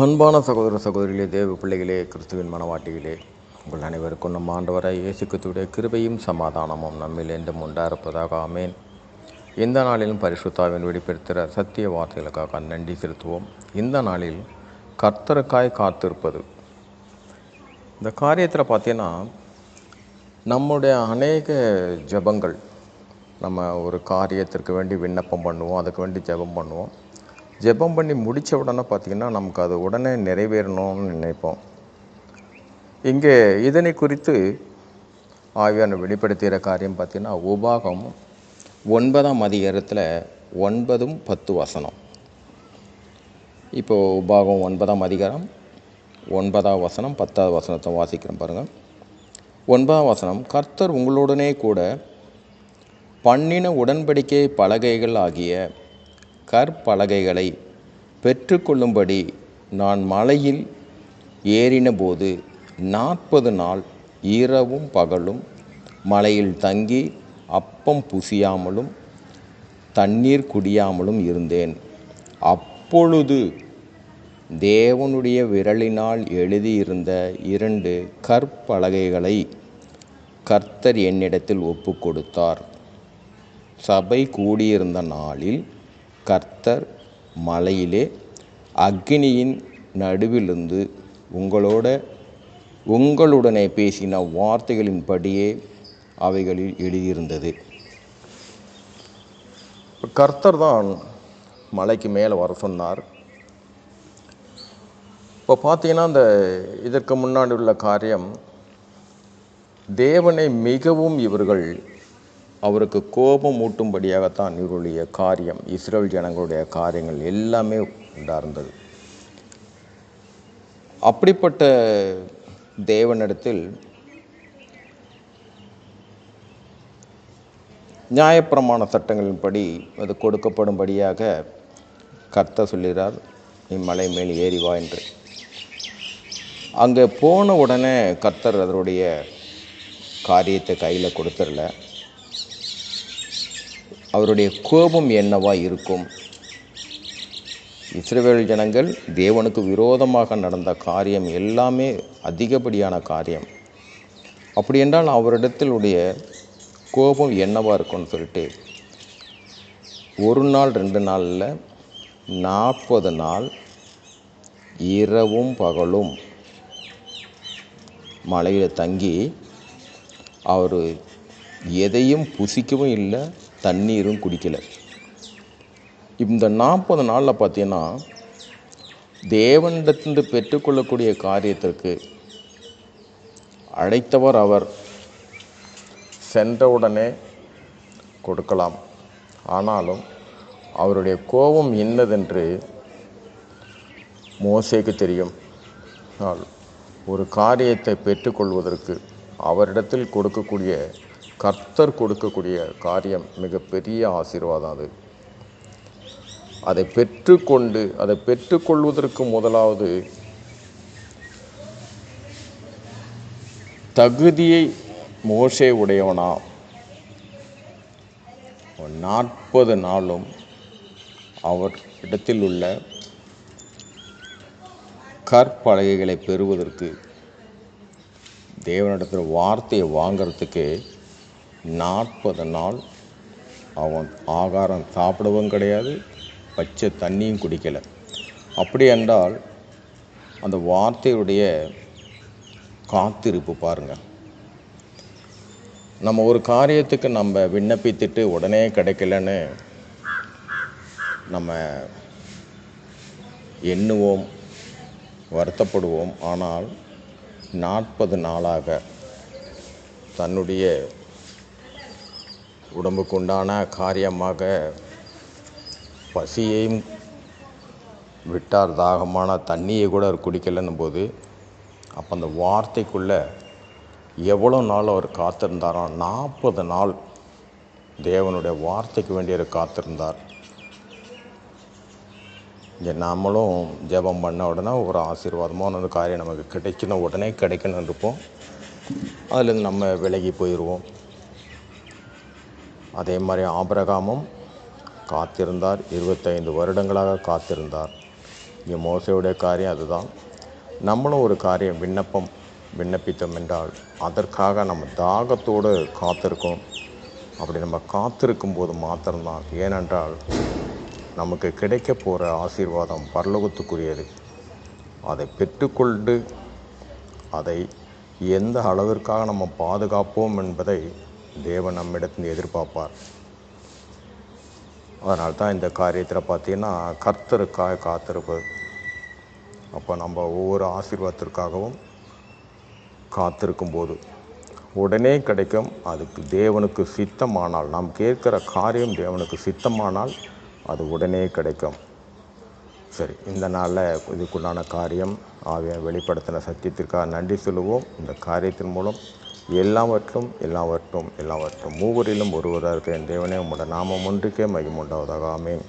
அன்பான சகோதர சகோதரிகளே தேவ பிள்ளைகளே கிறிஸ்துவின் மனவாட்டிகளே உங்கள் அனைவருக்கும் நம் ஆண்டவராய் இயேசு கிருபையும் சமாதானமும் நம்மில் என்றும் உண்டாயிருப்பதாக ஆமேன். இந்த நாளிலும் பரிசுத்தாவின் வெளிப்படுத்துகிற சத்திய வார்த்தைகளுக்காக நன்றி செலுத்துவோம். இந்த நாளில் கர்த்தருக்காய் காத்திருப்பது. இந்த காரியத்தில் பார்த்தீங்கன்னா நம்முடைய அநேக ஜெபங்கள் நம்ம ஒரு காரியத்திற்கு வேண்டி விண்ணப்பம் பண்ணுவோம் அதுக்கு வேண்டி ஜெபம் பண்ணுவோம். ஜெபம் பண்ணி முடித்த உடனே பார்த்திங்கன்னா நமக்கு அது உடனே நிறைவேறணும்னு நினைப்போம். இங்கே இதனை குறித்து ஆவியான வெளிப்படுத்துகிற காரியம் பார்த்திங்கன்னா உபாகம் ஒன்பதாம் அதிகாரத்தில் ஒன்பதும் பத்து வசனம். இப்போது உபாகம் ஒன்பதாம் அதிகாரம் ஒன்பதாம் வசனம் பத்தாவது வசனத்தை வாசிக்கிறோம் பாருங்கள் ஒன்பதாம் வசனம் கர்த்தர் உங்களுடனே கூட பண்ணின உடன்படிக்கை பலகைகள் ஆகிய கற்பலகைகளை பெற்றுக்கொள்ளும்படி நான் மலையில் ஏறினபோது நாற்பது நாள் இரவும் பகலும் மலையில் தங்கி அப்பம் புசியாமலும் தண்ணீர் குடியாமலும் இருந்தேன். அப்பொழுது தேவனுடைய விரலினால் எழுதியிருந்த இரண்டு கற்பலகைகளை கர்த்தர் என்னிடத்தில் ஒப்பு கொடுத்தார் சபை கூடியிருந்த நாளில் கர்த்தர் மலையிலே அக்னியின் நடுவிலிருந்து உங்களோட உங்களுடனே பேசின வார்த்தைகளின்படியே அவைகளில் எழுதியிருந்தது. கர்த்தர் தான் மலைக்கு மேலே வர சொன்னார். இப்போ பார்த்தீங்கன்னா அந்த இதற்கு முன்னாடி உள்ள காரியம் தேவனை மிகவும் இவர்கள் அவருக்கு கோபம் ஊட்டும்படியாகத்தான் இவருடைய காரியம் இஸ்ரேல் ஜனங்களுடைய காரியங்கள் எல்லாமே உண்டார்ந்தது. அப்படிப்பட்ட தேவனிடத்தில் நியாயப்பிரமாண சட்டங்களின்படி அது கொடுக்கப்படும்படியாக கர்த்த சொல்கிறார் நீ மலை மேல் ஏறி வா என்று. அங்கே போன உடனே கர்த்தர் அதனுடைய காரியத்தை கையில் கொடுத்துடல. அவருடைய கோபம் என்னவா இருக்கும்? இஸ்ரேல் ஜனங்கள் தேவனுக்கு விரோதமாக நடந்த காரியம் எல்லாமே அதிகப்படியான காரியம். அப்படி என்றால் அவரிடத்திலுடைய கோபம் என்னவா இருக்கும்னு சொல்லிட்டு ஒரு நாள் ரெண்டு நாளில் நாற்பது நாள் இரவும் பகலும் மலையில் தங்கி அவர் எதையும் புசிக்கவும் இல்லை தண்ணீரும் குடிக்கலை. இந்த நாற்பது நாளில் பார்த்தீங்கன்னா தேவனிடத்திலிருந்து பெற்றுக்கொள்ளக்கூடிய காரியத்திற்கு அழைத்தவர் அவர். சென்றவுடனே கொடுக்கலாம். ஆனாலும் அவருடைய கோபம் என்னதென்று மோசேக்கு தெரியும். ஒரு காரியத்தை பெற்றுக்கொள்வதற்கு அவரிடத்தில் கொடுக்கக்கூடிய கர்த்தர் கொடுக்கக்கூடிய காரியம் மிகப்பெரிய ஆசீர்வாதம் அது. அதை பெற்றுக்கொண்டு அதை பெற்றுக்கொள்வதற்கு முதலாவது தகுதியை மோசே உடையவனா. நாற்பது நாளும் அவர் இடத்தில் உள்ள கற்பலகைகளை பெறுவதற்கு தேவனிடத்தில் வார்த்தையை வாங்கிறதுக்கு நாற்பது நாள் அவன் ஆகாரம் சாப்பிடவும் கிடையாது பச்சை தண்ணியும் குடிக்கலை. அப்படி என்றால் அந்த வார்த்தையுடைய காத்திருப்பு பாருங்கள் நம்ம ஒரு காரியத்துக்கு நம்ம விண்ணப்பித்துட்டு உடனே கிடைக்கலன்னு நம்ம எண்ணுவோம் வருத்தப்படுவோம். ஆனால் நாற்பது நாளாக தன்னுடைய உடம்புக்கு உண்டான காரியமாக பசியையும் விட்டார் தாகமான தண்ணியை கூட அவர் குடிக்கலைன்னும் போது அப்போ அந்த வார்த்தைக்குள்ளே எவ்வளோ நாள் அவர் காத்திருந்தாரோ நாற்பது நாள் தேவனுடைய வார்த்தைக்கு வேண்டியவர் காத்திருந்தார். இங்கே நாமளும் ஜெபம் பண்ண உடனே ஒரு ஆசீர்வாதமான ஒரு காரியம் நமக்கு கிடைக்கணும் உடனே கிடைக்கணும் இருப்போம். அதுலேருந்து நம்ம விலகி போயிடுவோம். அதே மாதிரி ஆபரகாமும் காத்திருந்தார். இருபத்தைந்து வருடங்களாக காத்திருந்தார். இங்கே மோசையுடைய காரியம் அதுதான். நம்மளும் ஒரு காரியம் விண்ணப்பம் விண்ணப்பித்தோம் என்றால் அதற்காக நம்ம தாகத்தோடு காத்திருக்கோம். அப்படி நம்ம காத்திருக்கும் போது மாத்திரம்தான். ஏனென்றால் நமக்கு கிடைக்க போகிற ஆசீர்வாதம் பரலோகத்துக்குரியது. அதை பெற்றுக்கொண்டு அதை எந்த அளவிற்காக நம்ம பாதுகாப்போம் என்பதை தேவன் நம்மிடத்தில் எதிர்பார்ப்பார். அதனால தான் இந்த காரியத்தில் பார்த்தீங்கன்னா கர்த்தருக்காக காத்திருப்பது. அப்போ நம்ம ஒவ்வொரு ஆசீர்வாதத்திற்காகவும் காத்திருக்கும் போது உடனே கிடைக்கும் அதுக்கு தேவனுக்கு சித்தமானால் நாம் கேட்கிற காரியம் தேவனுக்கு சித்தமானால் அது உடனே கிடைக்கும். சரி இந்த நாளில் இதுக்குண்டான காரியம் ஆகிய வெளிப்படுத்தின சத்தியத்திற்காக நன்றி சொல்லுவோம். இந்த காரியத்தின் மூலம் எல்லாவற்றும் எல்லாவற்றும் எல்லாவற்றும் மூவரிலும் ஒருவராக இருக்க என் தேவனே உம்முடைய நாமம் ஒன்றுக்கே மகிமுண்டாவதாக ஆமேன்.